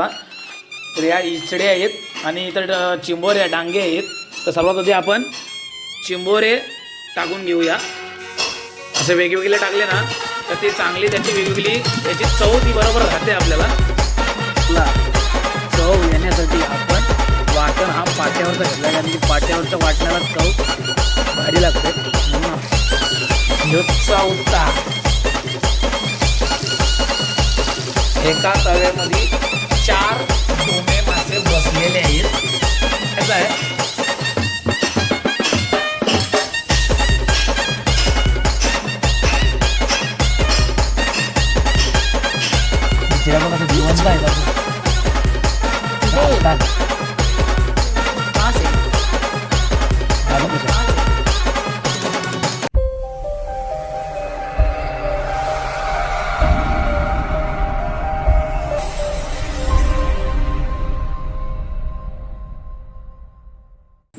तर या इचडे आहेत आणि इतर अ, चिंबोरे डांगे आहेत. तर सर्वात आधी आपण चिंबोरे टाकून घेऊया. असे वेगवेगळे टाकले ना तर ते चांगली त्याची वेगवेगळी त्याची चव ती बरोबर राहते आपल्याला. चव येण्यासाठी आपण वाटण हा पाट्यावरचा घेतला कारण की पाट्यावरच्या वाटण्याला चव भारी लागते. म्हणून एका तव्यामध्ये बसलेले आहेत. कसं आहे? तिला बघ जिवंत आहे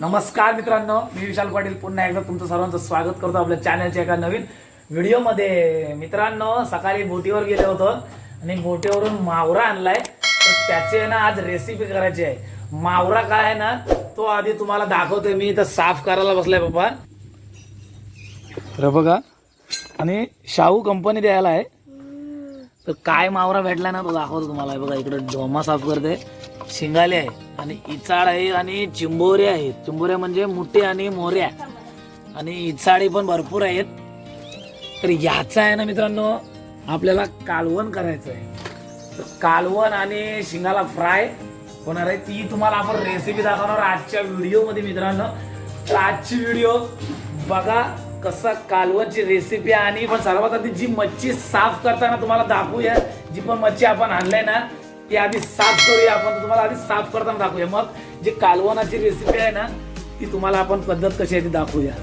नमस्कार मित्रांनो मी विशाल पाटील. पुन्हा एकदा तुमचं सर्वांचं स्वागत करतो आपल्या चॅनलच्या एका नवीन व्हिडिओमध्ये. मित्रांनो सकाळी बोटीवर गेलो होतो आणि बोटीवरून मावरा आणलाय. तर त्याची ना आज रेसिपी करायची आहे. मावरा काय आहे ना तो आधी तुम्हाला दाखवतोय. मी इथं साफ करायला बसलाय बाबा तर बघा आणि शाहू कंपनी द्यायला आहे. तर काय मावरा भेटला ना तो दाखवतो तुम्हाला. बघा इकडे डोमा साफ करते. शिंगाले आहे आणि इचाड आहे आणि चिंबोरे आहेत. चिंबोरे म्हणजे मुठे आणि मोऱ्या. आणि इचाडी पण भरपूर आहेत. तर याचा आहे ना मित्रांनो आपल्याला कालवण करायचं आहे. तर कालवण आणि शिंगाला फ्राय होणार आहे. ती तुम्हाला आपण रेसिपी दाखवणार आजच्या व्हिडिओमध्ये मित्रांनो. तर आजची व्हिडिओ बघा कसं कालवणची रेसिपी आणि पण सर्वात आधी जी मच्छी साफ करताना तुम्हाला दाखवूया जी पण मच्छी आपण आणलाय ना ती आधी साफ करूया. आपण तुम्हाला आधी साफ करताना दाखवूया. मग जी कालवणाची रेसिपी आहे ना ती तुम्हाला आपण पद्धत कशी आहे ती दाखवूया.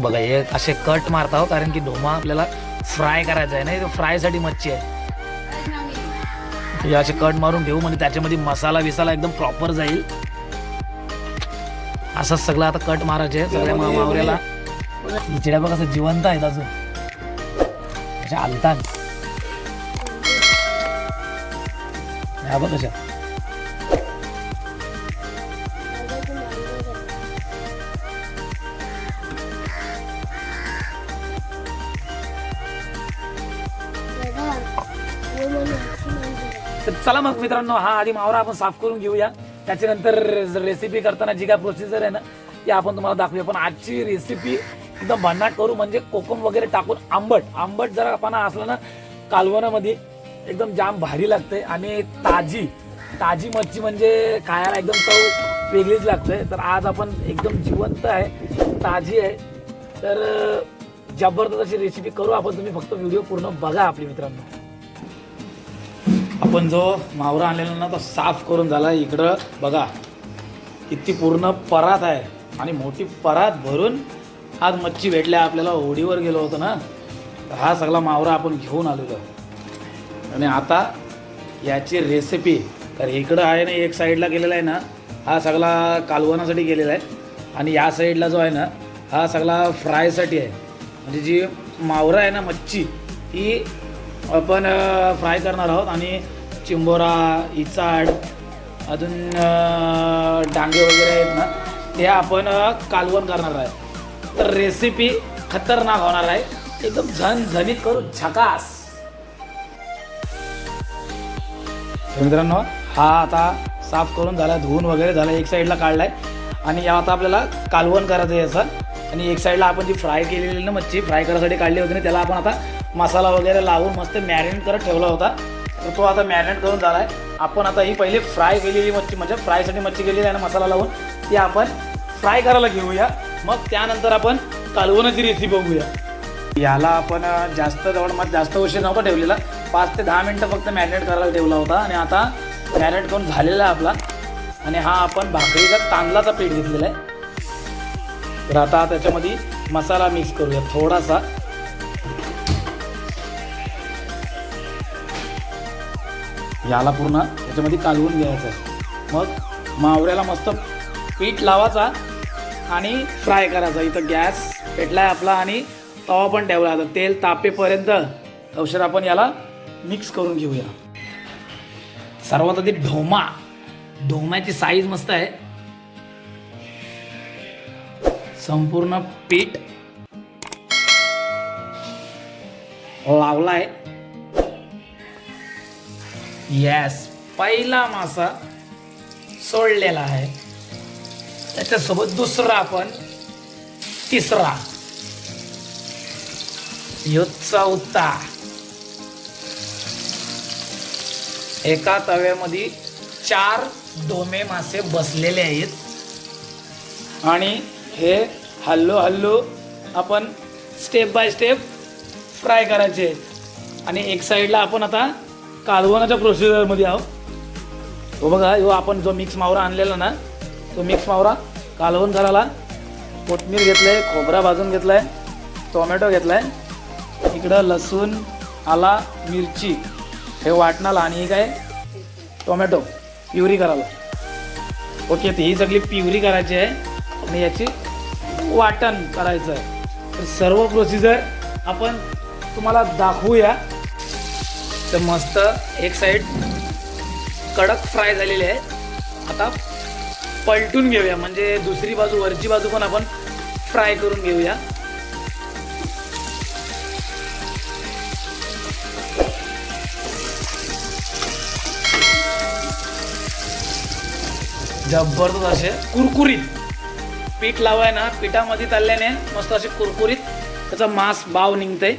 बघा हे असे कट मारता हो कारण की ढोमा आपल्याला फ्राय करायचा आहे ना फ्रायसाठी मच्छी आहे. हे असे कट मारून घेऊ म्हणजे त्याच्यामध्ये मसाला विसाला एकदम प्रॉपर जाईल. असंच सगळं आता कट मारायचे आहे सगळ्या मावऱ्याला. चिड्या बघ असं जिवंत आहेत अजून. अशा ह्या बघ कशा चला मग मित्रांनो हा आधी मावरा आपण साफ करून घेऊया. त्याच्यानंतर रेसिपी करताना जी काय प्रोसिजर आहे ना ती आपण तुम्हाला दाखवूया. पण आजची रेसिपी एकदम भन्नाट करू म्हणजे कोकम वगैरे टाकून आंबट. आंबट जरा आपण असलं ना कालवणामध्ये एकदम जाम भारी लागते आणि ताजी ताजी मच्छी म्हणजे खायला एकदम चव वेगळीच लागते तर आज आपण एकदम जिवंत आहे ताजी आहे. तर जबरदस्त अशी रेसिपी करू आपण. तुम्ही फक्त व्हिडिओ पूर्ण बघा आपली मित्रांनो. आपण जो मावरा आणलेला ना तो साफ करून झाला इकडं. बघा किती पूर्ण परात आहे. आणि मोठी परात भरून आज मच्छी भेटल्या. आपल्याला होडीवर गेलो होतो ना तर हा सगळा मावरा आपण घेऊन आलेलो. आणि आता याची रेसिपी तर इकडं आहे ना एक साईडला गेलेला आहे ना हा सगळा कालवणासाठी गेलेला आहे. आणि या साईडला जो आहे ना हा सगळा फ्रायसाठी आहे. म्हणजे जी मावरा आहे ना मच्छी ती आपण फ्राय करणार आहोत आणि चिंबोरा इचाड अजून डांगे वगैरे आहेत ना ते आपण कालवण करणार आहे. तर रेसिपी खतरनाक होणार आहे. एकदम झणझणीत करू झकास. मित्रांनो हा आता साफ करून झाला धुवून वगैरे झाला एक साईडला काढलाय. आणि या आता आपल्याला कालवण करायचं आहे असं. आणि एक साईडला आपण जी फ्राय केलेली ना मच्छी फ्राय करायसाठी काढली होती ना त्याला आपण आता मसाला वगैरे लावून मस्त मॅरिनेट करत ठेवला होता. तर तो आता मॅरिनेट करून झाला आहे आपण आता ही पहिली फ्राय केलेली मच्छी म्हणजे फ्रायसाठी मच्छी केलेली आहे मसाला लावून ती आपण फ्राय करायला घेऊया. मग त्यानंतर आपण कालवणाची रेसिपी बघूया. याला आपण जास्त जास्त मग जास्त उशीर नव्हता ठेवलेला. पाच ते दहा मिनटं फक्त मॅरिनेट करायला ठेवला होता. आणि आता मॅरिनेट करून झालेला आहे आपला. आणि हा आपण भाकरीचा तांदळाचा पीठ घेतलेला आहे. तर आता त्याच्यामध्ये मसाला मिक्स करूया थोडासा. याला पूर्ण त्याच्यामध्ये कालवून घ्यायचं. आहे मग मावऱ्याला मस्त पीठ लावायचा आणि फ्राय करायचा. इथं गॅस पेटला आहे आपला आणि तवा पण ठेवला आता तेल तापेपर्यंत औषध आपण याला मिक्स करून घेऊया. सर्वात आधी ढोमा. ढोम्याची साईज मस्त आहे. संपूर्ण पीठ लावलाय. यास पहिला मासा सोडलेला आहे. त्याच्यासोबत दुसरा आपण तिसरा. ह्यो चौथा. एका तव्यामध्ये चार डोमे मासे बसलेले आहेत. आणि हे हल्लो हल्लो आपण स्टेप बाय स्टेप फ्राय करायचे आहेत. आणि एक साईडला आपण आता कालवणाच्या प्रोसिजरमध्ये आहोत. हो बघा हो आपण जो मिक्स मावरा आणलेला ना तो मिक्स मावरा कालवण करायला कोथमीर घेतलं आहे खोबरा भाजून घेतलाय टोमॅटो घेतलाय इकडं लसूण आला मिरची हे वाटणाला आणि काय? टोमॅटो प्युरी करायला. ओके ही सगळी प्युरी करायची आहे आणि याची वाटण करायचं आहे. तर सर्व प्रोसिजर आपण तुम्हाला दाखवूया. तर मस्त एक साईड कडक फ्राय झालेली आहे. आता पलटून घेऊया. म्हणजे दुसरी बाजू वरची बाजू पण आपण फ्राय करून घेऊया. जबरदस्त असे कुरकुरीत पीठ लावाय ना पिठामध्ये चालल्याने मस्त असे कुरकुरीत. त्याचा मांस बाव निघतंय.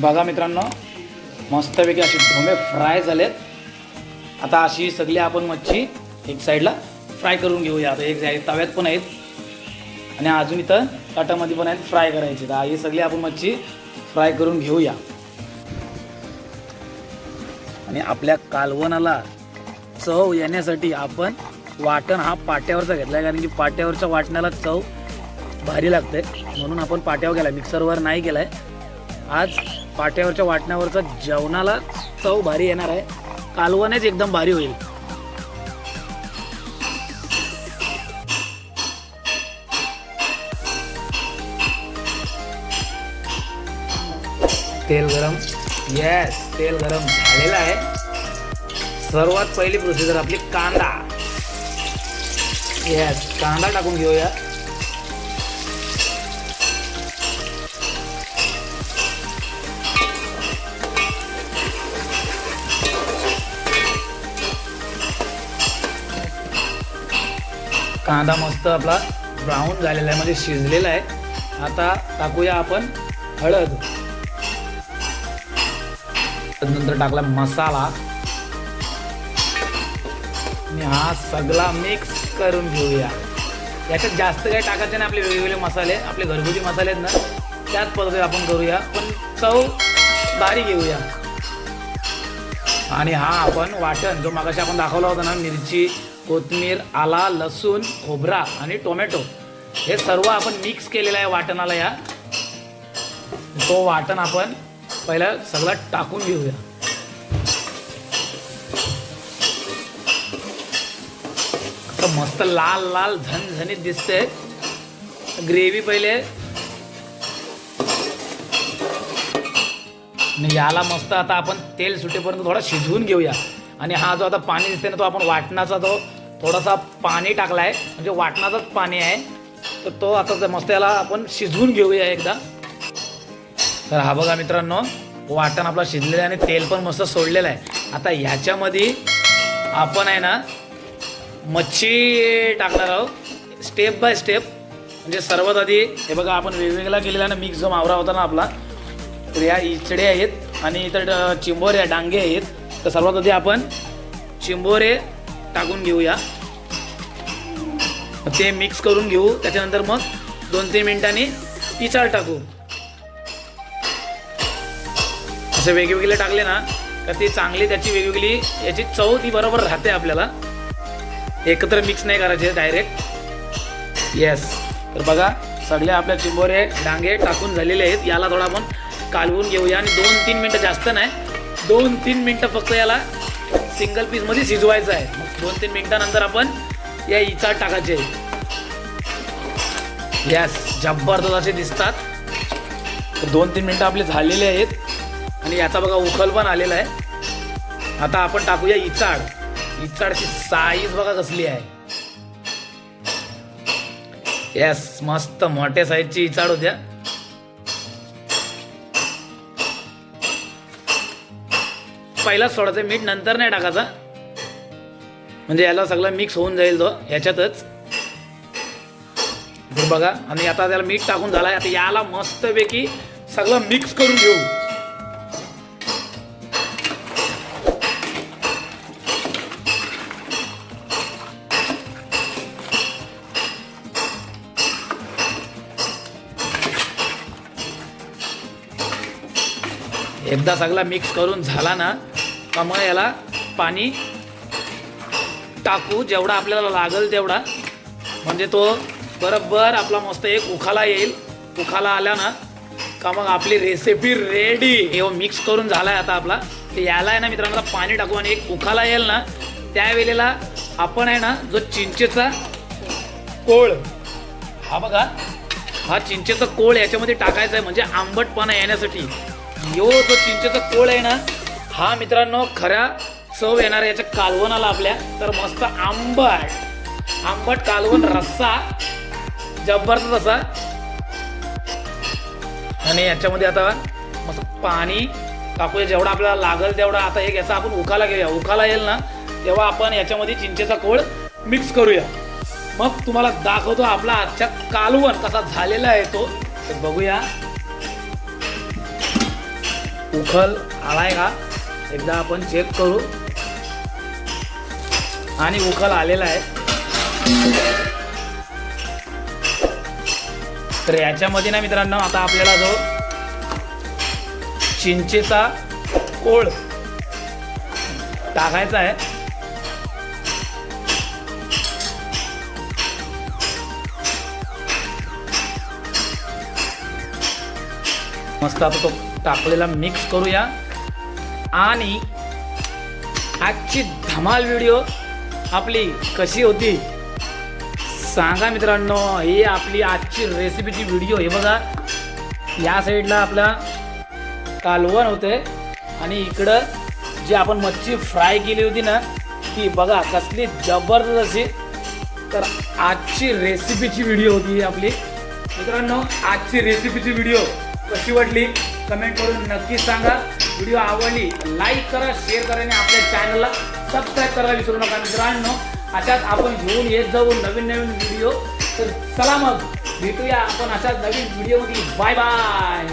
बघा मित्रांनो मस्तपैकी असे ढोमे फ्राय झालेत. आता अशी सगळी आपण मच्छी एक साईडला फ्राय करून घेऊया. आता एक साईड तव्यात पण आहेत. आणि अजून इथं ताटामध्ये पण आहेत फ्राय करायचे. तर ही सगळी आपण मच्छी फ्राय करून घेऊया. आणि आपल्या कालवणाला चव येण्यासाठी आपण वाटण हा पाट्यावरचा घेतला कारण की पाट्यावरच्या वाटण्याला चव भारी लागते. म्हणून आपण पाट्यावर गेला मिक्सरवर नाही गेला आहे आज पाट्यावरच्या वाटण्यावरचा जेवणाला चव भारी येणार आहे. कालवणच एकदम भारी होईल. तेल गरम. येस तेल गरम झालेलं आहे. सर्वात पहिली प्रोसिजर आपली कांदा. येस कांदा टाकून घेऊया. कांदा मस्त आपला ब्राऊन झालेला आहे म्हणजे शिजलेला आहे. आता टाकूया आपण हळद. नंतर टाकला मसाला. आणि हा सगळा मिक्स करून घेऊया. याच्यात जास्त काही टाकायचे नाही आपले वेगवेगळे मसाले आपले घरगुती मसाले आहेत ना त्याच पद्धतीत आपण करूया. पण चव बारी घेऊया आणि हा आपण वाटण जो मागाशी आपण दाखवला होता ना मिरची कोथिंबीर आला लसूण खोबरा आणि टोमॅटो हे सर्व आपण मिक्स केलेलं आहे वाटणाला या. तो वाटण आपण पहिला सगळा टाकून घेऊया. मस्त लाल लाल झणझणीत दिसते ग्रेव्ही पहिले. याला मस्त आता आपण तेल सुटेपर्यंत थोडा शिजवून घेऊया. आणि हा जो आता पाणी दिसते ना तो आपण वाटणाचा तो थोडासा पाणी टाकला आहे म्हणजे वाटणाचाच पाणी आहे. तर तो आता मस्त याला आपण शिजवून घेऊया एकदा. तर हा बघा मित्रांनो वाटण आपला शिजलेलं आहे आणि तेल पण मस्त सोडलेलं आहे. आता ह्याच्यामध्ये आपण आहे ना मच्छी टाकणार आहोत स्टेप बाय स्टेप म्हणजे सर्वात आधी हे बघा आपण वेगवेगळा केलेला ना मिक्स जो मावरा होता ना आपला तर या इचडे आहेत आणि इतर ड- चिंबोरे डांगे आहेत. तर सर्वात आधी आपण चिंबोरे टाकून घेऊया. ते मिक्स करून घेऊ. त्याच्यानंतर मग दोन तीन मिनिटांनी इचाळ टाकू. असे वेगवेगळे टाकले ना तर ती चांगली त्याची वेगवेगळी याची चव ती बरोबर राहते आपल्याला. एकत्र मिक्स नाही करायचे डायरेक्ट येस तर बघा सगळे आपल्या चिंबोरे डांगे टाकून झालेले आहेत. याला थोडा आपण कालवून घेऊया. आणि दोन तीन मिनटं जास्त नाही दोन तीन मिनटं फक्त याला सिंगल पीसमध्ये शिजवायचं आहे. दोन तीन मिनिटानंतर आपण या इचाट टाकायचे. यस जबरदस्त असे दिसतात. दोन तीन मिनटं आपले झालेले आहेत. आणि याचा बघा उखल पण आलेला आहे. आता आपण टाकूया इचाड इचाडची साईज बघा कसली आहे. येस मस्त मोठ्या साईजची इचाड होत्या. पहिलाच सोडायचं मीठ नंतर नाही टाकायचा. म्हणजे याला सगळं मिक्स होऊन जाईल तो ह्याच्यातच. बघा आणि आता त्याला मीठ टाकून झालाय. आता याला मस्तपैकी सगळं मिक्स करून घेऊ. एकदा सगळा मिक्स करून झाला ना का मग याला पाणी टाकू जेवढा आपल्याला लागेल तेवढा. म्हणजे तो बरोबर आपला मस्त एक उखाला येईल. उखाला आला ना का मग आपली रेसिपी रेडी हे हो, मिक्स करून झाला आहे आता आपला. तर याला आहे ना मित्रांनो पाणी टाकू आणि एक उखाला येईल ना त्यावेळेला आपण आहे ना जो चिंचेचा कोळ हा बघा हा चिंचेचा कोळ याच्यामध्ये टाकायचा आहे म्हणजे आंबटपणा येण्यासाठी. यो जो चिंचेचा कोळ आहे ना हा मित्रांनो खऱ्या चव येणार याच्या कालवणाला आपल्या तर मस्त आंबट आंबट कालवण रस्सा जबरदस्त असा आणि याच्यामध्ये आता मस्त पाणी टाकूया. जेवढा आपल्याला लागल तेवढा आता एक याचा आपण उकाला घेऊया. उकाला येईल ना तेव्हा आपण याच्यामध्ये चिंचेचा कोळ मिक्स करूया. मग तुम्हाला दाखवतो आपला आजच्या कालवण कसा झालेला आहे तो. ते बघूया. उखल आलाय का? एकदा आपण चेक करू. आणि उकल आलेला आहे. तर याच्यामध्ये ना मित्रांनो आता आपल्याला जो चिंचेचा कोळ टाकायचा आहे. मस्त आता तो टाकलेला मिक्स करूया. आणि आजची धमाल व्हिडिओ आपली कशी होती? सांगा मित्रांनो हे आपली आजची रेसिपीची व्हिडिओ हे बघा या साईडला आपला कालवण होते आणि इकडं जी आपण मच्छी फ्राय केली होती ना ती बघा कसली जबरदस्त. अशी तर आजची रेसिपीची व्हिडिओ होती आपली. मित्रांनो आजची रेसिपीची व्हिडिओ कशी वाटली? कमेंट करून नक्की सांगा. व्हिडिओ आवडली लाईक करा शेअर करा आणि आपल्या चॅनलला सबस्क्राईब करायला विसरू नका मित्रांनो. अशाच आपण घेऊन येत जाऊ नवीन नवीन व्हिडिओ तर चला मग भेटूया आपण अशाच नवीन व्हिडिओमध्ये बाय बाय